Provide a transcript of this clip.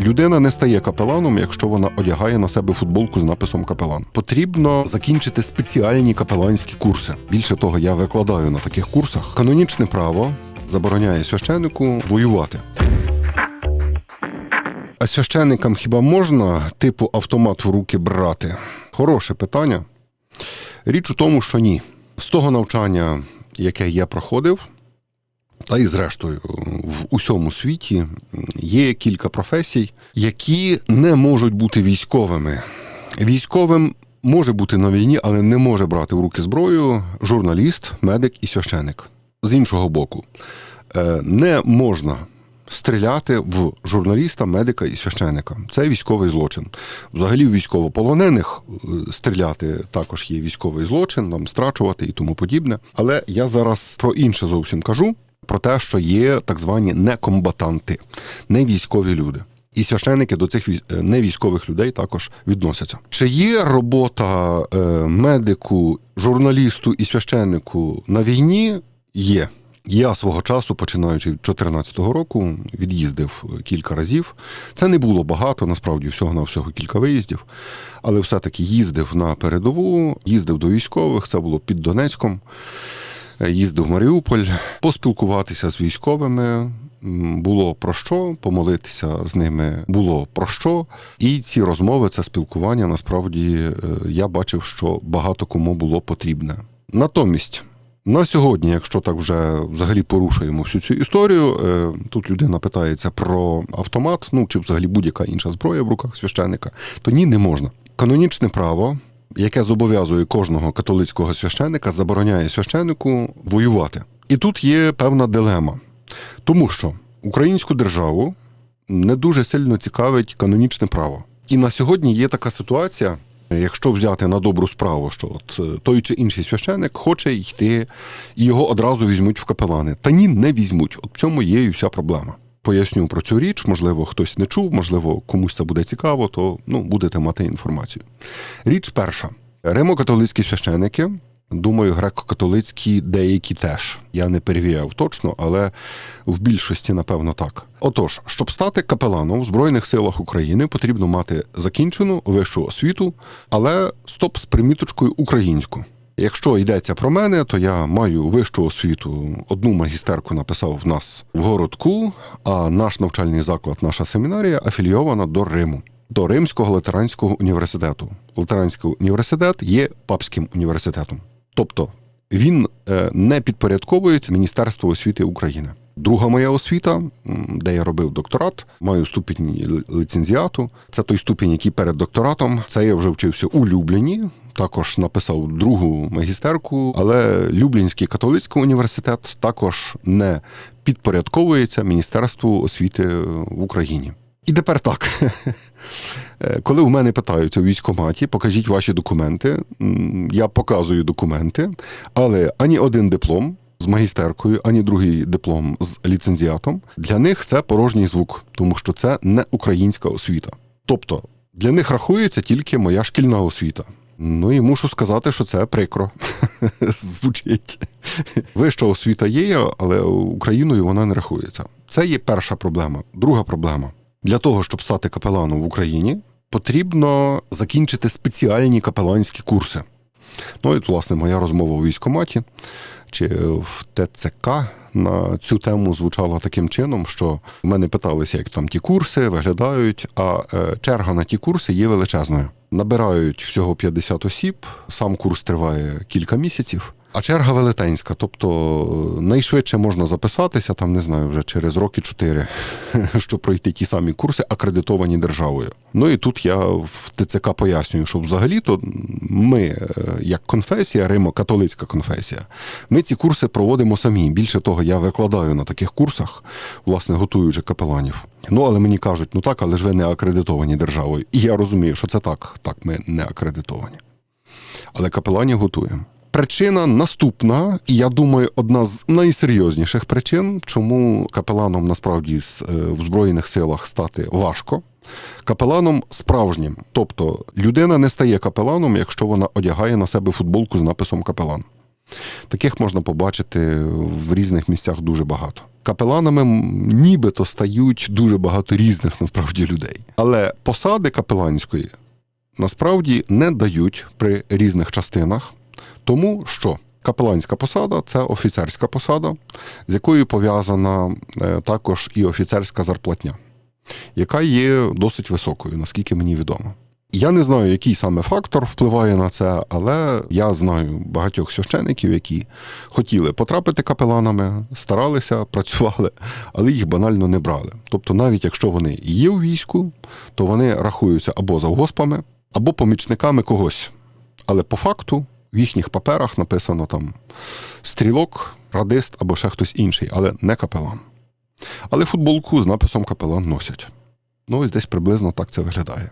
Людина не стає капеланом, якщо вона одягає на себе футболку з написом капелан. Потрібно закінчити спеціальні капеланські курси. Більше того, я викладаю на таких курсах. Канонічне право забороняє священнику воювати. А священникам хіба можна типу автомат в руки брати? Хороше питання. Річ у тому, що ні. З того навчання, яке я проходив, та і зрештою, в усьому світі є кілька професій, які не можуть бути військовими. Військовим може бути на війні, але не може брати в руки зброю журналіст, медик і священик. З іншого боку, е, не можна стріляти в журналіста, медика і священика. Це військовий злочин. Взагалі, військовополонених е, стріляти також є військовий злочин, нам страчувати і тому подібне. Але я зараз про інше зовсім кажу: про те, що є так звані некомбатанти, не військові люди. І священники до цих е, невійськових людей також відносяться. Чи є робота е, медику, журналісту і священнику на війні? Є. Я свого часу, починаючи від 2014 року, від'їздив кілька разів. Це не було багато, насправді всього на всього кілька виїздів, але все-таки їздив на передову, їздив до військових. Це було під Донецьком. Е, Їздив в Маріуполь, поспілкуватися з військовими. Було про що, помолитися з ними було про що. І ці розмови, це спілкування, насправді е, я бачив, що багато кому було потрібне. Натомість, на сьогодні, якщо так вже взагалі порушуємо всю цю історію, е, тут людина питається про автомат, ну чи взагалі будь-яка інша зброя в руках священика, то ні, не можна. Канонічне право, яке зобов'язує кожного католицького священика, забороняє священику воювати. І тут є певна дилема, тому що українську державу не дуже сильно цікавить канонічне право. І на сьогодні є така ситуація, якщо взяти на добру справу, що от е, той чи інший священик хоче йти, і його одразу візьмуть в капелани. Та ні, не візьмуть. От в цьому є і вся проблема. Поясню про цю річ, можливо, хтось не чув, можливо, комусь це буде цікаво, то ну, будете мати інформацію. Річ перша: Римо-католицькі священики, думаю, греко-католицькі деякі теж. Я не перевіряв точно, але в більшості, напевно, так. Отож, щоб стати капеланом в Збройних силах України, потрібно мати закінчену вищу освіту, але стоп з приміточкою українську. Якщо йдеться про мене, то я маю вищу освіту. Одну магістерку написав в нас в городку, а наш навчальний заклад, наша семінарія афілійована до Риму, до Римського латеранського університету. Латеранський університет є папським університетом. Тобто він е, не підпорядковується Міністерству освіти України. Друга моя освіта, де я робив докторат, маю ступінь лицензіату. Це той ступінь, який перед докторатом. Це я вже вчився у Любліні. Також написав другу магістерку, але Люблінський католицький університет також не підпорядковується Міністерству освіти в Україні. І тепер так. Е, Коли в мене питаються у військкоматі, покажіть ваші документи, я показую документи, але ані один диплом з магістеркою, ані другий диплом з ліцензіатом для них це порожній звук, тому що це не українська освіта. Тобто для них рахується тільки моя шкільна освіта. Ну і мушу сказати, що це прикро звучить. Вища освіта є, але Україною вона не рахується. Це є перша проблема. Друга проблема. Для того, щоб стати капеланом в Україні, потрібно закінчити спеціальні капеланські курси. Ну, і, власне, моя розмова у військкоматі чи в ТЦК на цю тему звучала таким чином, що в мене питалися, як там ті курси виглядають, а е, черга на ті курси є величезною. Набирають всього 50 осіб, сам курс триває кілька місяців. А черга велетенська, тобто е, найшвидше можна записатися, там не знаю, вже через роки чотири, щоб пройти ті самі курси, акредитовані державою. Ну і тут я в ТЦК пояснюю, що взагалі-то ми, е, як конфесія, Римо-католицька конфесія, ми ці курси проводимо самі. Більше того, я викладаю на таких курсах, власне, готуючи капеланів. Ну, але мені кажуть, ну так, але ж ви не акредитовані державою. І я розумію, що це так. Так, ми не акредитовані. Але капеланів готуємо. Причина наступна, і я думаю, одна з найсерйозніших причин, чому капеланом насправді е, в Збройних силах стати важко. Капеланом справжнім. Тобто людина не стає капеланом, якщо вона одягає на себе футболку з написом капелан. Таких можна побачити в різних місцях дуже багато. Капеланами нібито стають дуже багато різних насправді людей. Але посади капеланської насправді не дають при різних частинах, тому що капеланська посада це офіцерська посада, з якою пов'язана е, також і офіцерська зарплатня, яка є досить високою, наскільки мені відомо. Я не знаю, який саме фактор впливає на це, але я знаю багатьох священиків, які хотіли потрапити капеланами, старалися, працювали, але їх банально не брали. Тобто, навіть якщо вони є у війську, то вони рахуються або завгоспами, або помічниками когось. Але по факту в їхніх паперах написано там стрілок, радист або ще хтось інший, але не капелан. Але футболку з написом капелан носять. Ну, ось десь приблизно так це виглядає.